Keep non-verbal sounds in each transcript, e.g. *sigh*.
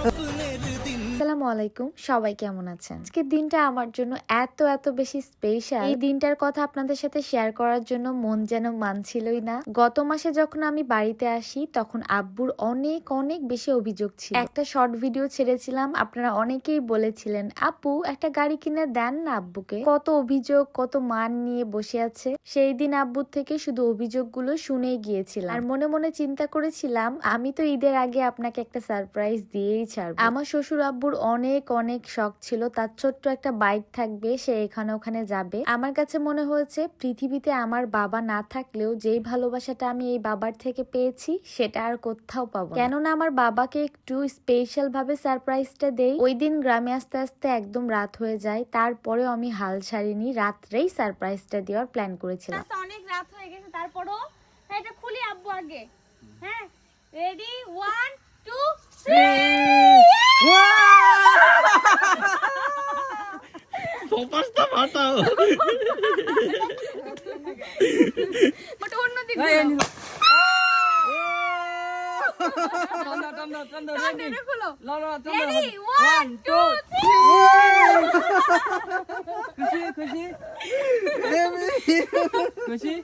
Oh. আসসালামু আলাইকুম। সবাই কেমন আছেন? আজকের দিনটা আমার জন্য এত এত বেশি স্পেশাল এই দিনটার কথা আপনাদের সাথে শেয়ার করার জন্য মন যেন মানছিলই না। গত মাসে যখন আমি বাড়িতে আসি, তখন আব্বুর অনেক অনেক বেশি অভিযোগ ছিল। একটা শর্ট ভিডিও ছেড়েছিলাম। আপনারা অনেকেই বলেছিলেন, আপু, একটা গাড়ি কিনে দেন না আব্বুকে? কত অভিযোগ, কত মান নিয়ে বসে আছে? সেই দিন আব্বুর থেকে শুধু অভিযোগগুলো শুনেই গিয়েছিলাম। আর মনে মনে চিন্তা করেছিলাম, আমি তো ঈদের আগে আপনাকে একটা সারপ্রাইজ দিয়েই ছাড়বো। আমার শ্বশুর আব্বুর অনেক অনেক শখ ছিল। তার ছোট্ট একটা বাইক থাকবে সে এখানে ওখানে যাবে। আমার কাছে মনে হয়েছে পৃথিবীতে আমার বাবা না থাকলেও যেই ভালোবাসাটা আমি এই বাবার থেকে পেয়েছি সেটা আর কোথাও পাবো কেননা আমার বাবাকে একটু স্পেশাল ভাবে সারপ্রাইজটা দেই। ওই দিন গ্রামে আস্তে আস্তে একদম রাত হয়ে যায়। তারপরেও আমি হাল ছাড়িনি। রাত্রেই সারপ্রাইজটা দেওয়ার প্ল্যান করেছিলাম। অনেক রাত হয়ে গেছে। তারপরও হ্যাঁ, এটা খুলি আব্বু আগে। হ্যাঁ রেডি ওয়ান টু সোপাসটা ফাটাও বাট অন্য দিক খুলো। রেডি। ওয়ান *laughs* খুশি খুশি? যে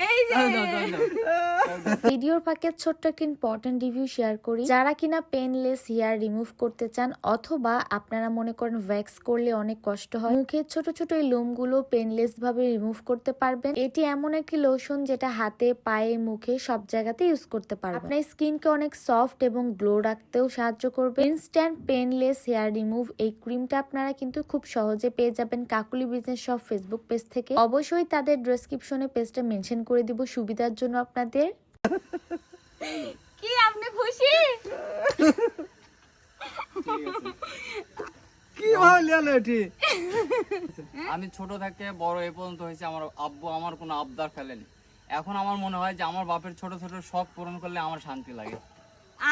*laughs* ভিডিওর ফাঁকে ছোট্ট একটা ইম্পর্টেন্ট রিভিউ শেয়ার করি। যারা কিনা পেনলেস হেয়ার রিমুভ করতে চান অথবা আপনারা মনে করেন ভ্যাক্স করলে অনেক কষ্ট হয় মুখের ছোট ছোট এই লোমগুলো পেনলেস ভাবে রিমুভ করতে পারবেন। এটি এমন একটি লোশন যেটা হাতে পায়ে মুখে সব জায়গাতে ইউজ করতে পারবেন। আপনার স্কিনকে অনেক সফট এবং গ্লো রাখতেও সাহায্য করবে। ইনস্ট্যান্ট পেনলেস হেয়ার রিমুভ এই ক্রিমটা আপনারা কিন্তু খুব সহজে পেয়ে যাবেন কাকুলি বিজনেস সব ফেসবুক পেজ থেকে। অবশ্যই তাদের ডেসক্রিপশনে পেজটা মেনশন করে দিব সুবিধার জন্য আপনাদের? কি আপনি খুশি? কি আমি ছোট থেকে বড় এ পর্যন্ত হয়েছে আমার আব্বু আমার কোনো আবদার ফেলেনি। এখন আমার মনে হয় যে আমার বাপের ছোট ছোট শখ পূরণ করলে আমার শান্তি লাগে।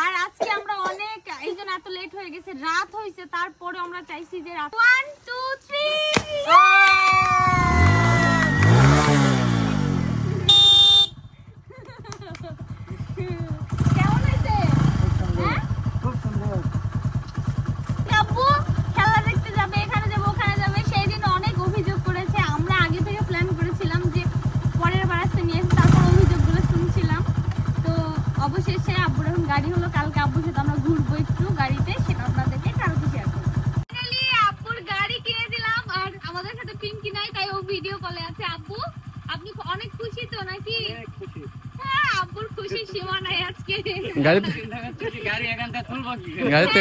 আর আজকে আমরা অনেক এই জন্য এত লেট হয়ে গেছে রাত হয়েছে তারপরে আমরা চাইছি যে রাত ওয়ান টু থ্রি অনেক খুশি তো নাকি? হ্যাঁ আব্বুর খুশি সীমা নাই আজকে। গাড়িতে গাড়ি এখানটা তুলবো কি গাড়িতে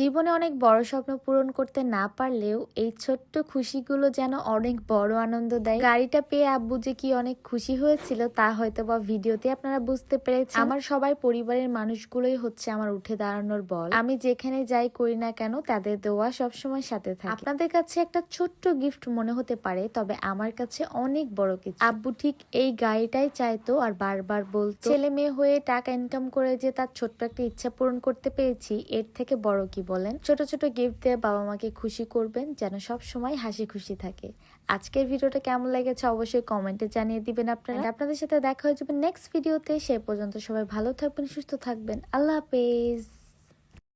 জীবনে অনেক বড় স্বপ্ন পূরণ করতে না পারলেও এই ছোট্ট খুশিগুলো যেন অনেক বড় আনন্দ দেয়। গাড়িটা পেয়ে আব্বু যে কি অনেক খুশি হয়েছিল তা হয়তো বা ভিডিওতে আপনারা বুঝতে পেরেছেন। আমার সবাই পরিবারের মানুষগুলোই হচ্ছে আমার উঠে দাঁড়ানোর বল। আমি যেখানে যাই করি না কেন তাদের দোয়া সবসময় সাথে থাকে। আপনাদের কাছে একটা ছোট্ট গিফট মনে হতে পারে, তবে আমার কাছে অনেক বড় কিছু। আব্বু ঠিক এই গাড়িটাই চাইতো আর বারবার বলতো, ছেলে মেয়ে হয়ে টাকা ইনকাম করে যে তার ছোট্ট একটা ইচ্ছা পূরণ করতে পেরেছি, এর থেকে বড় কি বলেন ছোট ছোট গিফট দিয়ে বাবা মাকে খুশি করবেন যেন সব সময় হাসি খুশি থাকে। আজকের ভিডিওটা কেমন লেগেছে অবশ্যই কমেন্টে জানিয়ে দিবেন আপনারা। আপনাদের সাথে দেখা হয়ে যাবে নেক্সট ভিডিওতে সে পর্যন্ত সবাই ভালো থাকবেন সুস্থ থাকবেন। আল্লাহ হাফেজ।